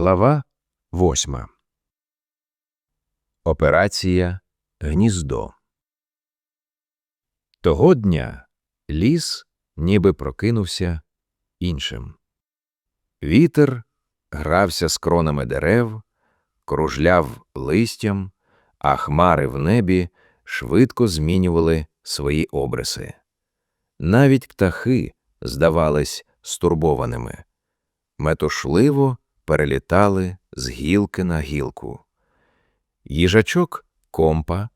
Глава восьма. Операція Гніздо. Того дня ліс ніби прокинувся іншим. Вітер грався з кронами дерев, кружляв листям, а хмари в небі швидко змінювали свої обриси. Навіть птахи здавались стурбованими, метушливо перелітали з гілки на гілку. Їжачок компа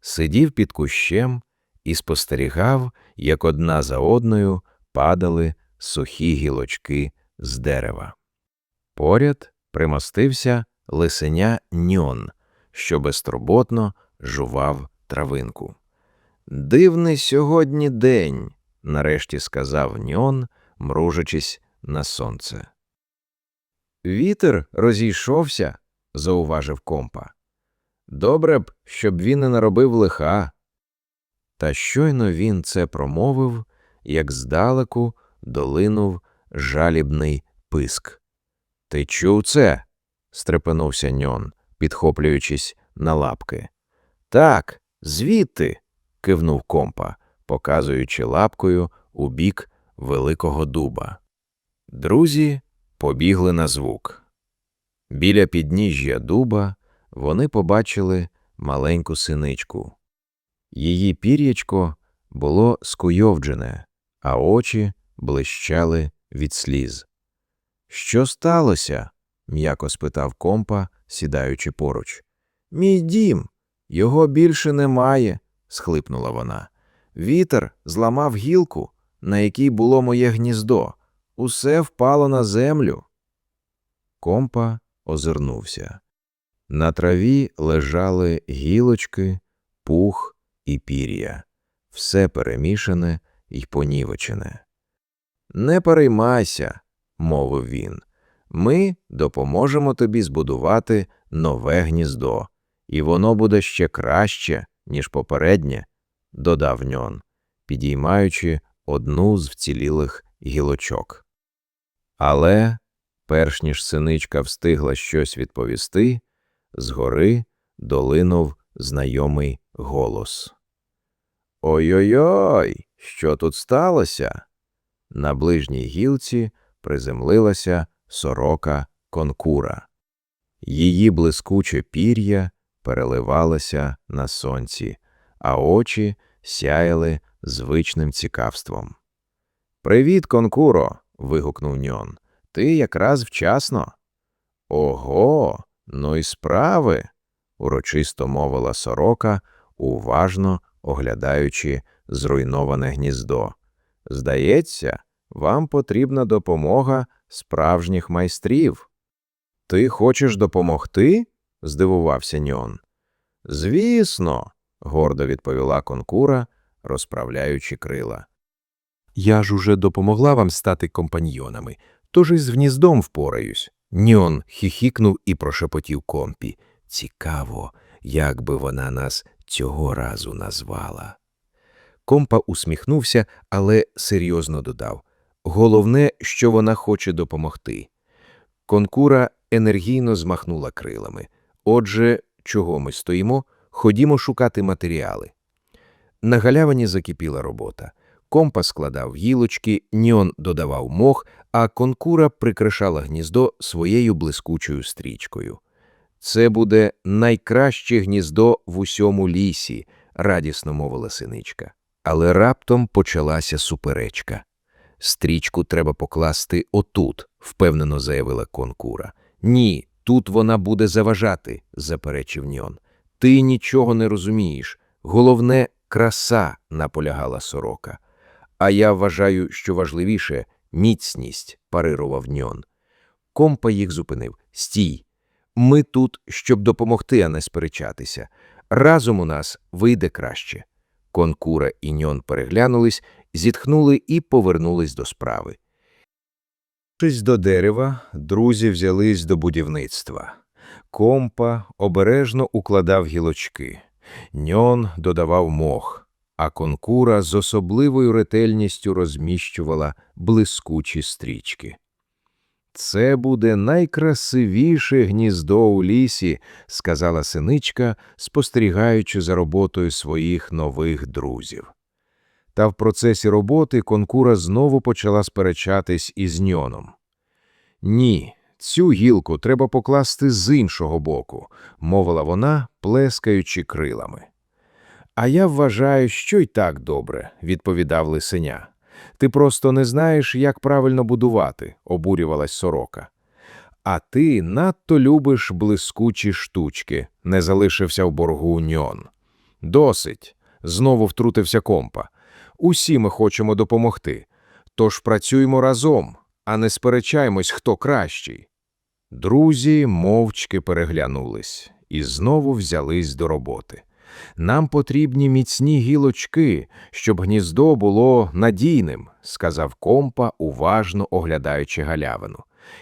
сидів під кущем і спостерігав, як одна за одною падали сухі гілочки з дерева. Поряд примостився лисеня ньон, що безтурботно жував травинку. Дивний сьогодні день, нарешті сказав ньон, мружачись на сонце. Вітер розійшовся, зауважив компа. Добре б, щоб він не наробив лиха. Та щойно він це промовив, як здалеку долинув жалібний писк. Ти чув це? стрепенувся ньон, підхоплюючись на лапки. Так, звідти. кивнув компа, показуючи лапкою у бік великого дуба. Друзі побігли на звук. Біля підніжжя дуба вони побачили маленьку синичку. Її пір'ячко було скуйовджене, а очі блищали від сліз. Що сталося? м'яко спитав компа, сідаючи поруч. Мій дім, його більше немає, схлипнула вона. Вітер зламав гілку, на якій було моє гніздо. Усе впало на землю. Компа озирнувся. На траві лежали гілочки, пух і пір'я, все перемішане й понівечене. Не переймайся, мовив він. Ми допоможемо тобі збудувати нове гніздо, і воно буде ще краще, ніж попереднє, додав ньон, підіймаючи одну з вцілілих гілочок. Але, перш ніж синичка встигла щось відповісти, згори долинув знайомий голос. Ой-ой-ой, що тут сталося? На ближній гілці приземлилася сорока конкура. Її блискуче пір'я переливалося на сонці, а очі сяяли звичним цікавством. Привіт, конкуро. Вигукнув ньон. Ти якраз вчасно. Ого, ну й справи, урочисто мовила сорока, уважно оглядаючи зруйноване гніздо. Здається, вам потрібна допомога справжніх майстрів. Ти хочеш допомогти? здивувався ньон. Звісно, гордо відповіла конкура, розправляючи крила. Я ж уже допомогла вам стати компаньйонами, тож із гніздом впораюсь. Ньон хіхікнув і прошепотів компі. Цікаво, як би вона нас цього разу назвала. Компа усміхнувся, але серйозно додав головне, що вона хоче допомогти. Конкура енергійно змахнула крилами. Отже, чого ми стоїмо? Ходімо шукати матеріали. На галявині закипіла робота. Компас складав гілочки, ньон додавав мох, а конкура прикрашала гніздо своєю блискучою стрічкою. Це буде найкраще гніздо в усьому лісі, радісно мовила синичка. Але раптом почалася суперечка. Стрічку треба покласти отут, впевнено заявила конкура. Ні, тут вона буде заважати, заперечив ньон. Ти нічого не розумієш. Головне краса, наполягала сорока. А я вважаю, що важливіше міцність, парирував ньон. Компа їх зупинив. Стій. Ми тут, щоб допомогти, а не сперечатися. Разом у нас вийде краще. Конкура і ньон переглянулись, зітхнули і повернулись до справи. До дерева, друзі взялись до будівництва. Компа обережно укладав гілочки, ньон додавав мох, а конкура з особливою ретельністю розміщувала блискучі стрічки. Це буде найкрасивіше гніздо у лісі, сказала синичка, спостерігаючи за роботою своїх нових друзів. Та в процесі роботи конкура знову почала сперечатись із ньоном. Ні, цю гілку треба покласти з іншого боку, мовила вона, плескаючи крилами. А я вважаю, що й так добре, відповідав лисеня. Ти просто не знаєш, як правильно будувати, обурювалась сорока. А ти надто любиш блискучі штучки, не залишився в боргу ньон. Досить, знову втрутився компа. Усі ми хочемо допомогти. Тож працюємо разом, а не сперечаємось, хто кращий. Друзі мовчки переглянулись і знову взялись до роботи. Нам потрібні міцні гілочки, щоб гніздо було надійним, сказав компа, уважно оглядаючи галявину.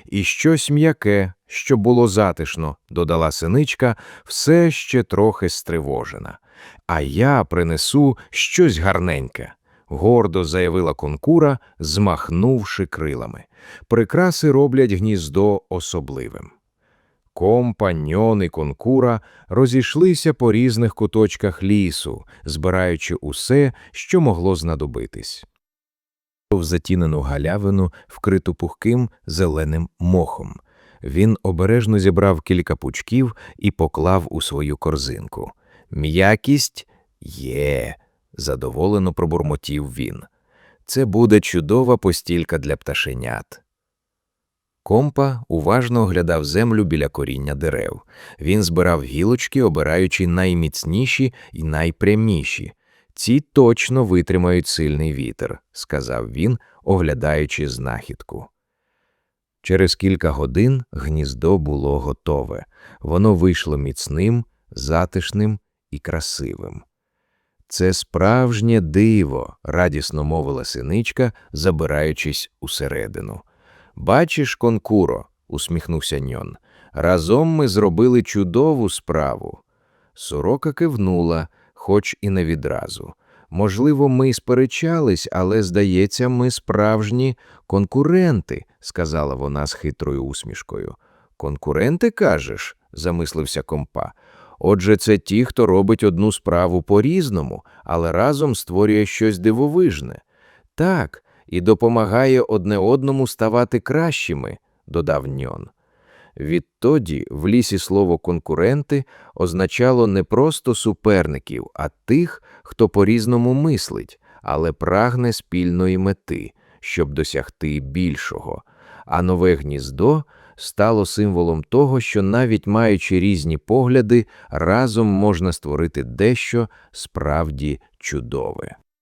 І щось м'яке, щоб було затишно, додала синичка, все ще трохи стривожена. А я принесу щось гарненьке, гордо заявила конкура, змахнувши крилами. Прикраси роблять гніздо особливим. Компаньйон і конкура розійшлися по різних куточках лісу, збираючи усе, що могло знадобитись. В затінену галявину, вкриту пухким зеленим мохом. Він обережно зібрав кілька пучків і поклав у свою корзинку. М'якість є, задоволено пробурмотів він. Це буде чудова постілька для пташенят. Компа уважно оглядав землю біля коріння дерев. Він збирав гілочки, обираючи найміцніші і найпряміші. Ці точно витримають сильний вітер, сказав він, оглядаючи знахідку. Через кілька годин гніздо було готове. Воно вийшло міцним, затишним і красивим. Це справжнє диво, радісно мовила синичка, забираючись усередину. Бачиш, конкуро, усміхнувся ньон. Разом ми зробили чудову справу. Сорока кивнула, хоч і не відразу. Можливо, ми й сперечались, але, здається, ми справжні конкуренти, сказала вона з хитрою усмішкою. Конкуренти, кажеш? замислився компа. Отже, це ті, хто робить одну справу по-різному, але разом створює щось дивовижне. Так, і допомагає одне одному ставати кращими, додав ньон. Відтоді в лісі слово конкуренти означало не просто суперників, а тих, хто по-різному мислить, але прагне спільної мети, щоб досягти більшого. А нове гніздо стало символом того, що навіть маючи різні погляди, разом можна створити дещо справді чудове.